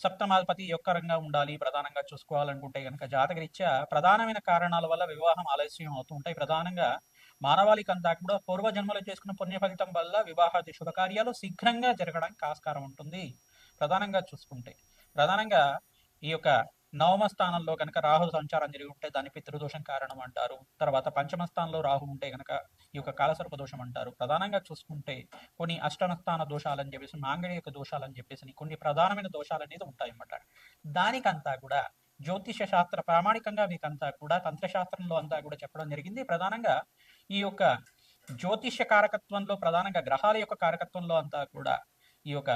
సప్తమాధిపతి యొక్క రంగా ఉండాలి ప్రధానంగా చూసుకోవాలనుకుంటే కనుక జాతకరీత్యా ప్రధానమైన కారణాల వల్ల వివాహం ఆలస్యం అవుతుంటాయి ప్రధానంగా మానవాళికంతా కూడా పూర్వజన్మలో చేసుకున్న పుణ్య ఫలితం వల్ల వివాహాది శుభకార్యాలు శీఘ్రంగా జరగడానికి ఆస్కారం ఉంటుంది. ప్రధానంగా చూసుకుంటే ప్రధానంగా ఈ యొక్క నవమ స్థానంలో కనుక రాహు సంచారం జరిగి ఉంటే దాని పితృదోషం కారణం అంటారు తర్వాత పంచమ స్థానంలో రాహు ఉంటే కనుక ఈ యొక్క కాలసర్ప దోషం అంటారు ప్రధానంగా చూసుకుంటే కొన్ని అష్టమ స్థాన దోషాలని చెప్పేసి మాంగళ్య దోషాలని చెప్పేసి కొన్ని ప్రధానమైన దోషాలు అనేది ఉంటాయన్నమాట. దానికంతా కూడా జ్యోతిష శాస్త్ర ప్రామాణికంగా మీకంతా కూడా తంత్రశాస్త్రంలో అంతా కూడా చెప్పడం జరిగింది. ప్రధానంగా ఈ యొక్క జ్యోతిష కారకత్వంలో ప్రధానంగా గ్రహాల యొక్క కారకత్వంలో అంతా కూడా ఈ యొక్క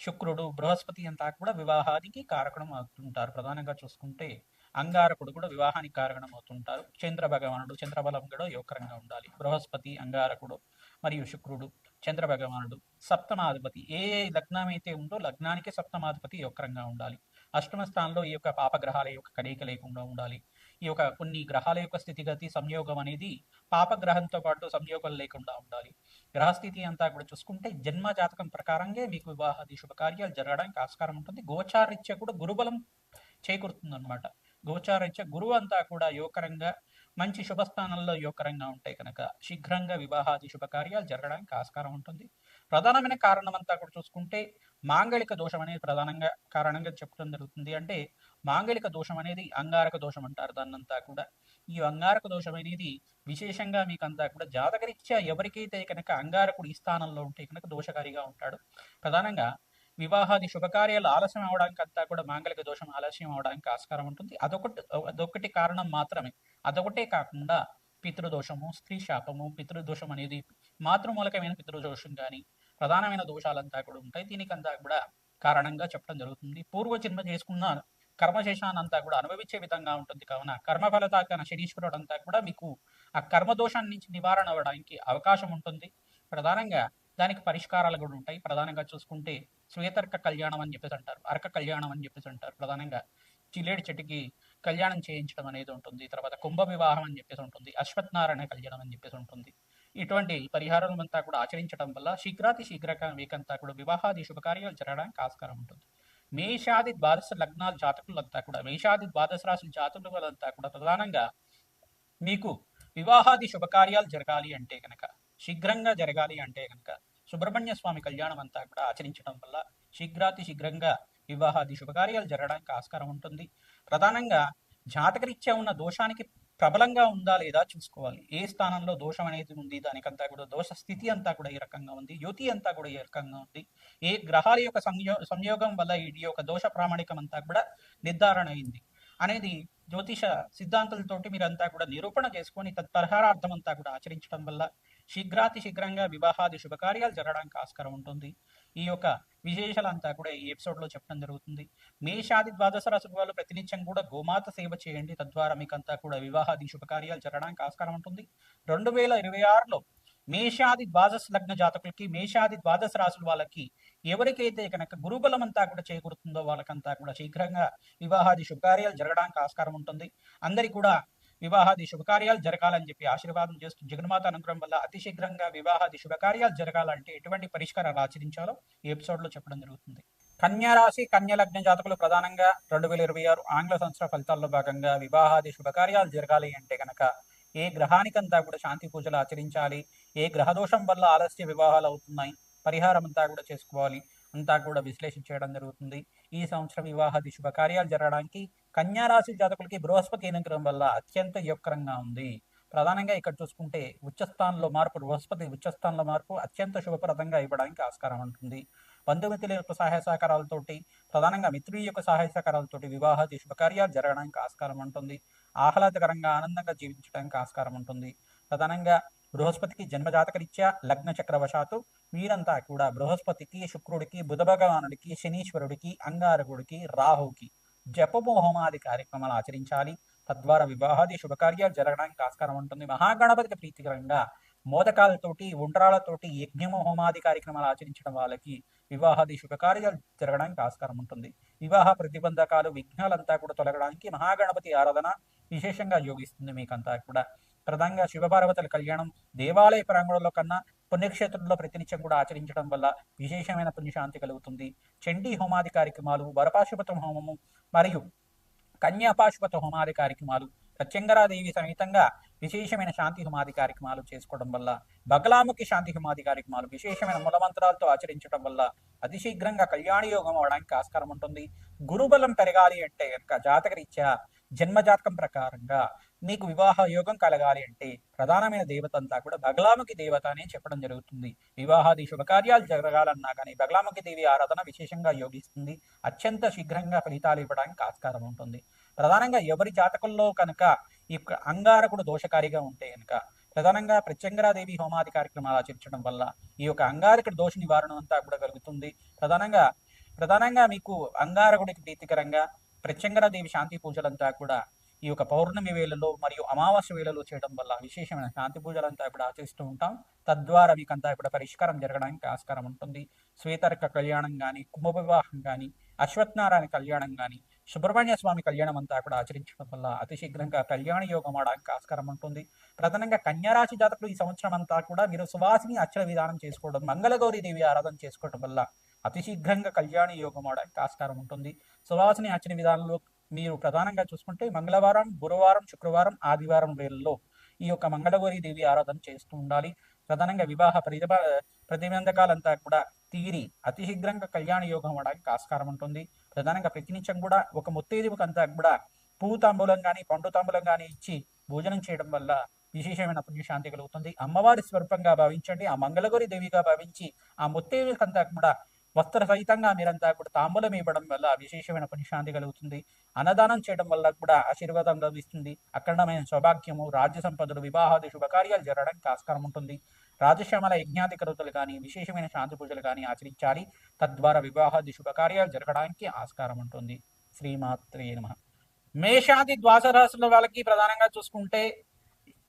శుక్రుడు బృహస్పతి అంతా కూడా వివాహానికి కారకణం అవుతుంటారు. ప్రధానంగా చూసుకుంటే అంగారకుడు కూడా వివాహానికి కారణం అవుతుంటారు. చంద్ర భగవానుడు చంద్రబలం కూడా యోగకరంగా ఉండాలి. బృహస్పతి అంగారకుడు మరియు శుక్రుడు చంద్ర భగవానుడు సప్తమాధిపతి. ఏ ఏ లగ్నం అయితే ఉందో లగ్నానికి సప్తమాధిపతి యోగకరంగా ఉండాలి. అష్టమ స్థానంలో ఈ యొక్క పాపగ్రహాల యొక్క కలయిక లేకుండా ఉండాలి. ఈ యొక్క కొన్ని గ్రహాల యొక్క స్థితిగతి సంయోగం అనేది పాపగ్రహంతో పాటు సంయోగం లేకుండా ఉండాలి. గ్రహస్థితి అంతా కూడా చూసుకుంటే జన్మ జాతకం ప్రకారంగా మీకు వివాహాది శుభకార్యాలు జరగడానికి ఆస్కారం ఉంటుంది. గోచారీత్య కూడా గురుబలం చేకూరుతుంది అనమాట గోచారీత్య గురువు అంతా కూడా యువకరంగా మంచి శుభస్థానంలో యువకరంగా ఉంటాయి కనుక శీఘ్రంగా వివాహాది శుభకార్యాలు జరగడానికి ఆస్కారం ఉంటుంది. ప్రధానమైన కారణం అంతా కూడా చూసుకుంటే మాంగళిక దోషం అనేది ప్రధానంగా కారణంగా చెప్పడం జరుగుతుంది. అంటే మాంగళిక దోషం అనేది అంగారక దోషం అంటారు దాన్నంతా కూడా. ఈ అంగారక దోషం అనేది విశేషంగా మీకు అంతా కూడా జాతకరీత్యా ఎవరికైతే కనుక అంగారకుడు ఈ స్థానంలో ఉంటే కనుక దోషకారిగా ఉంటాడు. ప్రధానంగా వివాహాది శుభకార్యాలు ఆలస్యం అవడానికి అంతా కూడా మాంగళిక దోషం ఆలస్యం అవడానికి ఆస్కారం ఉంటుంది. అదొకటి అదొకటి కారణం మాత్రమే. అదొకటే కాకుండా పితృదోషము స్త్రీ శాపము పితృదోషం అనేది మాతృమూలకమైన పితృదోషం కానీ ప్రధానమైన దోషాలంతా కూడా ఉంటాయి. దీనికంతా కూడా కారణంగా చెప్పడం జరుగుతుంది. పూర్వజన్మ చేసుకున్న కర్మశేషానంతా కూడా అనుభవించే విధంగా ఉంటుంది. కావున కర్మఫలతాకన శనీశ్వరుడు అంతా కూడా మీకు ఆ కర్మదోషాన్ని నుంచి నివారణ అవ్వడానికి అవకాశం ఉంటుంది. ప్రధానంగా దానికి పరిష్కారాలు కూడా ఉంటాయి. ప్రధానంగా చూసుకుంటే శ్వేతర్క కళ్యాణం అని చెప్పేసి అంటారు. అర్క కళ్యాణం అని చెప్పేసి అంటారు. ప్రధానంగా చిలేడి చెట్టుకి కళ్యాణం చేయించడం అనేది ఉంటుంది. తర్వాత కుంభ వివాహం అని చెప్పేసి ఉంటుంది. అశ్వత్నారాయణ కళ్యాణం అని చెప్పేసి ఉంటుంది. ఇటువంటి పరిహారం అంతా కూడా ఆచరించడం వల్ల శీఘ్రాతి శీఘ్రక మీకంతా కూడా వివాహాది శుభకార్యాలు జరగడానికి ఆస్కారం ఉంటుంది. మేషాది ద్వాదశ లగ్నాల జాతకులంతా కూడా మేషాది ద్వాదశ రాశుల జాతకులంతా కూడా ప్రధానంగా మీకు వివాహాది శుభకార్యాలు జరగాలి అంటే కనుక శీఘ్రంగా జరగాలి అంటే కనుక సుబ్రహ్మణ్య స్వామి కళ్యాణం అంతా కూడా ఆచరించడం వల్ల శీఘ్రాతి శీఘ్రంగా వివాహాది శుభకార్యాలు జరగడానికి ఆస్కారం ఉంటుంది. ప్రధానంగా జాతకరీత్యా ఉన్న దోషానికి ప్రబలంగా ఉందా లేదా చూసుకోవాలి. ఏ స్థానంలో దోషం అనేది ఉంది దానికంతా కూడా దోష స్థితి అంతా కూడా ఈ రకంగా ఉంది యుతి అంతా కూడా ఈ రకంగా ఉంది. ఏ గ్రహాల యొక్క సంయో సంయోగం వల్ల ఈ యొక్క దోష ప్రామాణికం అంతా కూడా నిర్ధారణ అయింది అనేది జ్యోతిష సిద్ధాంతులతోటి మీరంతా కూడా నిరూపణ చేసుకొని తత్పరిహారార్థం అంతా కూడా ఆచరించడం వల్ల శీఘ్రాతి శీఘ్రంగా వివాహాది శుభకార్యాలు జరగడానికి ఆస్కారం ఉంటుంది. ఈ యొక్క విశేషాలంతా కూడా ఈ ఎపిసోడ్లో చెప్పడం జరుగుతుంది. మేషాది ద్వాదశ రాశుల వాళ్ళు ప్రతినిత్యం కూడా గోమాత సేవ చేయండి. తద్వారా మీకంతా కూడా వివాహాది శుభకార్యాలు జరగడానికి ఆస్కారం ఉంటుంది. రెండు వేల ఇరవై ఆరులో మేషాది ద్వాదశ లగ్న జాతకులకి మేషాది ద్వాదశ రాశుల వాళ్ళకి ఎవరికైతే కనుక గురుబలం అంతా కూడా చేకూరుతుందో వాళ్ళకంతా కూడా శీఘ్రంగా వివాహాది శుభకార్యాలు జరగడానికి ఆస్కారం ఉంటుంది. అందరి కూడా వివాహాది శుభకార్యాలు జరగాలని చెప్పి ఆశీర్వాదం చేస్తూ జగన్మాత అనుగ్రహం వల్ల అతి శీఘ్రంగా వివాహాది శుభకార్యాలు జరగాలంటే ఎటువంటి పరిష్కారాలు ఆచరించాలో ఈ ఎపిసోడ్లో చెప్పడం జరుగుతుంది. కన్యా రాశి కన్యా లగ్న జాతకులు ప్రధానంగా రెండు వేల ఇరవై ఆరు ఆంగ్ల సంవత్సర ఫలితాల్లో భాగంగా వివాహాది శుభకార్యాలు జరగాలి అంటే కనుక ఏ గ్రహానికంతా కూడా శాంతి పూజలు ఆచరించాలి ఏ గ్రహదోషం వల్ల ఆలస్య వివాహాలు అవుతున్నాయి పరిహారం అంతా కూడా చేసుకోవాలి అంతా కూడా విశ్లేషణ చేయడం జరుగుతుంది. ఈ సంవత్సరం వివాహాది శుభకార్యాలు జరగడానికి కన్యారాశి జాతకులకి బృహస్పతి అనుగ్రహం వల్ల అత్యంత యోగకరంగా ఉంది. ప్రధానంగా ఇక్కడ చూసుకుంటే ఉచ్చస్థానంలో మార్పు బృహస్పతి ఉచ్చస్థానంలో మార్పు అత్యంత శుభప్రదంగా ఇవ్వడానికి ఆస్కారం ఉంటుంది. బంధుమిత్రుల యొక్క సహాయ సహకారాలతోటి ప్రధానంగా మిత్రుల యొక్క సహాయ సహకారాలతోటి వివాహాది శుభకార్యాలు జరగడానికి ఆస్కారం ఉంటుంది. ఆహ్లాదకరంగా ఆనందంగా జీవించడానికి ఆస్కారం ఉంటుంది. ప్రధానంగా బృహస్పతికి జన్మజాతకరీత్యా లగ్న చక్రవశాత్తు వీరంతా కూడా బృహస్పతికి శుక్రుడికి బుధ భగవానుడికి శనీశ్వరుడికి అంగారకుడికి రాహుకి జపము హోమాది కార్యక్రమాలు ఆచరించాలి. తద్వారా వివాహాది శుభకార్యాలు జరగడానికి ఆస్కారం ఉంటుంది. మహాగణపతికి ప్రీతికరంగా మోదకాలతోటి ఉండ్రాలతోటి యజ్ఞము హోమాది కార్యక్రమాలు ఆచరించడం వాళ్ళకి వివాహాది శుభకార్యాలు జరగడానికి ఆస్కారం ఉంటుంది. వివాహ ప్రతిబంధకాలు విఘ్నాలంతా కూడా తొలగడానికి మహాగణపతి ఆరాధన విశేషంగా యోగిస్తుంది మీకంతా కూడా. ప్రధానంగా శివపార్వతుల కళ్యాణం దేవాలయ ప్రాంగణంలో కన్నా పుణ్యక్షేత్రంలో ప్రతినిత్యం కూడా ఆచరించడం వల్ల విశేషమైన పుణ్యశాంతి కలుగుతుంది. చండీ హోమాది కార్యక్రమాలు వరపాశుపతం హోమము మరియు కన్యాపాశుపత హోమాది కార్యక్రమాలు ప్రత్యంగరాదేవి సమేతంగా విశేషమైన శాంతి హోమాది కార్యక్రమాలు చేసుకోవడం వల్ల బగలాముఖి శాంతి హోమాది కార్యక్రమాలు విశేషమైన మూలమంత్రాలతో ఆచరించడం వల్ల అతి శీఘ్రంగా కళ్యాణ యోగం అవడానికి ఆస్కారం ఉంటుంది. గురుబలం పెరగాలి అంటే కనుక జాతకరీత్యా జన్మజాతకం ప్రకారంగా నీకు వివాహ యోగం కలగాలి అంటే ప్రధానమైన దేవత అంతా కూడా బగలాముఖి దేవత అని చెప్పడం జరుగుతుంది. వివాహాది శుభకార్యాలు జరగాలన్నా కానీ బగలాముఖి దేవి ఆరాధన విశేషంగా యోగిస్తుంది. అత్యంత శీఘ్రంగా ఫలితాలు ఇవ్వడానికి ఆస్కారం ఉంటుంది. ప్రధానంగా ఎవరి జాతకంలో కనుక ఈ యొక్క అంగారకుడు దోషకారిగా ఉంటే కనుక ప్రధానంగా ప్రత్యంగరాదేవి హోమాది కార్యక్రమాలు ఆచరించడం వల్ల ఈ యొక్క అంగారకుడి దోష నివారణ అంతా కూడా కలుగుతుంది. ప్రధానంగా ప్రధానంగా మీకు అంగారకుడికి ప్రీతికరంగా ప్రత్యంగరాదేవి శాంతి పూజలంతా కూడా ఈ యొక్క పౌర్ణమి వేళలో మరియు అమావాస్య వేళలో చేయడం వల్ల విశేషమైన శాంతి పూజలంతా ఇప్పుడు ఆచరిస్తూ ఉంటాం. తద్వారా మీకంతా ఇప్పుడు పరిష్కారం జరగడానికి ఆస్కారం ఉంటుంది. శ్వేతర్క కళ్యాణం కానీ కుంభ వివాహం కానీ అశ్వత్నారాయణ కళ్యాణం కానీ సుబ్రహ్మణ్య స్వామి కళ్యాణం అంతా కూడా ఆచరించడం వల్ల అతి శీఘ్రంగా కళ్యాణ యోగం అవడానికి ఆస్కారం ఉంటుంది. ప్రధానంగా కన్యారాశి జాతకులు ఈ సంవత్సరం అంతా కూడా మీరు సువాసిని అక్షర విధానం చేసుకోవడం మంగళగౌరి దేవి ఆరాధన చేసుకోవడం వల్ల అతి శీఘ్రంగా కళ్యాణ యోగం అవడానికి ఆస్కారం ఉంటుంది. సువాసిని అర్చన విధానంలో మీరు ప్రధానంగా చూసుకుంటే మంగళవారం గురువారం శుక్రవారం ఆదివారం వేళల్లో ఈ యొక్క మంగళగౌరి దేవి ఆరాధన చేస్తూ ఉండాలి. ప్రధానంగా వివాహ ప్రతిభ ప్రతిబంధకాలంతా కూడా తీరి అతి శీఘ్రంగా కళ్యాణ యోగం అవడానికి ఆస్కారం ఉంటుంది. ప్రధానంగా ప్రతినిత్యం కూడా ఒక ముత్తైదువుకంతా కూడా పువ్వు తాంబూలం కానీ పండు తాంబూలం కానీ ఇచ్చి భోజనం చేయడం వల్ల విశేషమైన పుణ్యశాంతి కలుగుతుంది. అమ్మవారి స్వరూపంగా భావించండి. ఆ మంగళగౌరి దేవిగా భావించి ఆ ముత్తైదువుకంతా కూడా వస్త్ర సహితంగా మీరంతా కూడా తాంబూలం ఇవ్వడం వల్ల విశేషమైన పుణ్యశాంతి కలుగుతుంది. అన్నదానం చేయడం వల్ల కూడా ఆశీర్వాదం లభిస్తుంది. అఖండమైన సౌభాగ్యము రాజ్య సంపదలు వివాహాది శుభకార్యాలు జరగడానికి ఆస్కారం ఉంటుంది. రాజశ్యామల యజ్ఞాధికృతులు కానీ విశేషమైన శాంతి పూజలు కానీ ఆచరించాలి. తద్వారా వివాహాది శుభకార్యాలు జరగడానికి ఆస్కారం ఉంటుంది. శ్రీమాత్రే నమ. మేషాది ద్వాస రాశుల వాళ్ళకి ప్రధానంగా చూసుకుంటే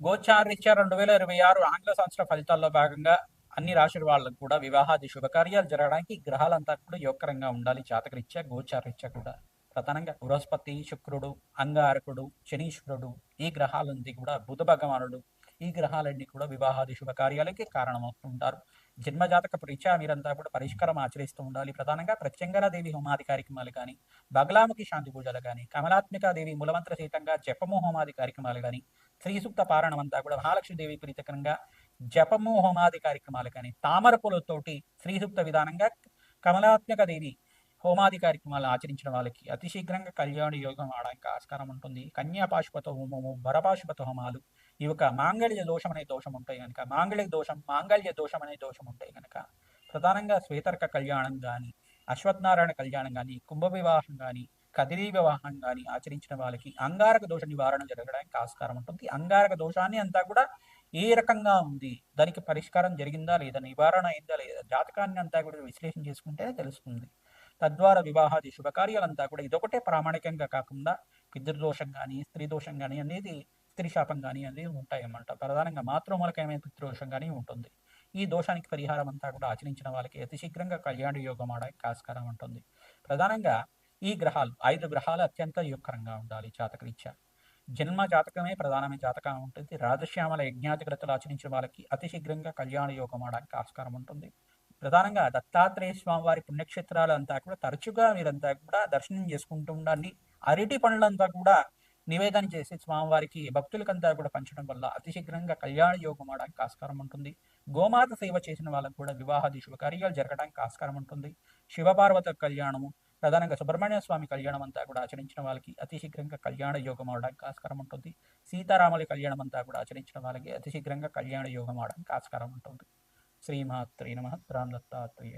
గోచారీత్యా రెండు వేల ఇరవై ఆరు ఆంగ్ల సంవత్సర ఫలితాల్లో భాగంగా అన్ని రాశుల వాళ్ళకు కూడా వివాహాది శుభకార్యాలు జరగడానికి గ్రహాలంతా కూడా యోగకరంగా ఉండాలి. జాతకరీత్యా గోచారీత్యా కూడా. ప్రధానంగా బృహస్పతి శుక్రుడు అంగారకుడు శనీశ్వరుడు ఈ గ్రహాలన్నీ కూడా బుధ భగవానుడు ఈ గ్రహాలన్నీ కూడా వివాహాది శుభకార్యాలకి కారణమవుతుంటారు జన్మజాతక రీత్యా మీరంతా కూడా పరిష్కారం ఆచరిస్తూ ఉండాలి. ప్రధానంగా ప్రత్యంగరాదేవి హోమాది కార్యక్రమాలు కానీ బగలాముఖి శాంతి పూజలు కానీ కమలాత్మికాదేవి మూలమంత్ర సహితంగా జపము హోమాది కార్యక్రమాలు కానీ శ్రీసూక్త పారాయణం అంతా కూడా మహాలక్ష్మీదేవి ప్రీతకరంగా జపము హోమాది కార్యక్రమాలు కానీ తామర పూలతోటి శ్రీసూక్త విధానంగా కమలాత్మక దేవి హోమాది కార్యక్రమాలు ఆచరించిన వాళ్ళకి అతి శీఘ్రంగా కళ్యాణ యోగం ఆడడానికి ఆస్కారం ఉంటుంది. కన్యాపాశుపత హోమము వరపాశుపత హోమాలు ఇవి ఒక మాంగళ్య దోషం అనే దోషం ఉంటాయి కనుక మాంగళ్య దోషం మాంగళ్య దోషం అనే దోషం ఉంటాయి కనుక ప్రధానంగా శ్వేతర్క కళ్యాణం కానీ అశ్వత్నారాయణ కళ్యాణం కానీ కుంభ వివాహం కానీ కదిరి వివాహం కానీ ఆచరించిన వాళ్ళకి అంగారక దోష నివారణ జరగడానికి ఆస్కారం ఉంటుంది. అంగారక దోషాన్ని అంతా కూడా ఏ రకంగా ఉంది? దానికి పరిష్కారం జరిగిందా లేదా? నివారణ అయిందా లేదా? జాతకాన్ని అంతా కూడా విశ్లేషణ చేసుకుంటే తెలుస్తుంది. తద్వారా వివాహాది శుభకార్యాలంతా కూడా ఇదొకటే ప్రామాణికంగా కాకుండా పితృదోషం కానీ స్త్రీ దోషం కానీ అనేది స్త్రీ శాపం కానీ అనేది ఉంటాయన్నమాట. ప్రధానంగా మాతృమూలకమైన పితృదోషం కానీ ఉంటుంది. ఈ దోషానికి పరిహారం అంతా కూడా ఆచరించిన వాళ్ళకి అతి శీఘ్రంగా కళ్యాణ యోగం ఆడడానికి ఆస్కారం ఉంటుంది. ప్రధానంగా ఈ గ్రహాలు ఐదు గ్రహాలు అత్యంత యోగకరంగా ఉండాలి జాతకరీత్యా. జన్మ జాతకమే ప్రధానమైన జాతకం ఉంటుంది. రాజశ్యామల యజ్ఞాధికృతలు ఆచరించిన వాళ్ళకి అతి శీఘ్రంగా కళ్యాణ యోగం అవడానికి ఆస్కారం ఉంటుంది. ప్రధానంగా దత్తాత్రేయ స్వామి వారి పుణ్యక్షేత్రాలు అంతా కూడా తరచుగా మీరంతా కూడా దర్శనం చేసుకుంటూ ఉండండి. అరటి పనులంతా కూడా నివేదన చేసి స్వామివారికి భక్తులకంతా కూడా పంచడం వల్ల అతి శీఘ్రంగా కళ్యాణ యోగం అవడానికి ఆస్కారం ఉంటుంది. గోమాత సేవ చేసిన వాళ్ళకు కూడా వివాహాది శుభకార్యాలు జరగడానికి ఆస్కారం ఉంటుంది. శివపార్వత కళ్యాణము ప్రధానంగా సుబ్రహ్మణ్య స్వామి కళ్యాణం అంతా కూడా ఆచరించిన వాళ్ళకి అతి శీఘ్రంగా కళ్యాణ యోగం అవడానికి ఆస్కారం ఉంటుంది. సీతారాముల కళ్యాణం అంతా కూడా ఆచరించిన వాళ్ళకి అతి శీఘ్రంగా కళ్యాణ యోగం అవడానికి ఆస్కారం ఉంటుంది. శ్రీమాత్రి నమ. రామ్ దత్తాత్రేయ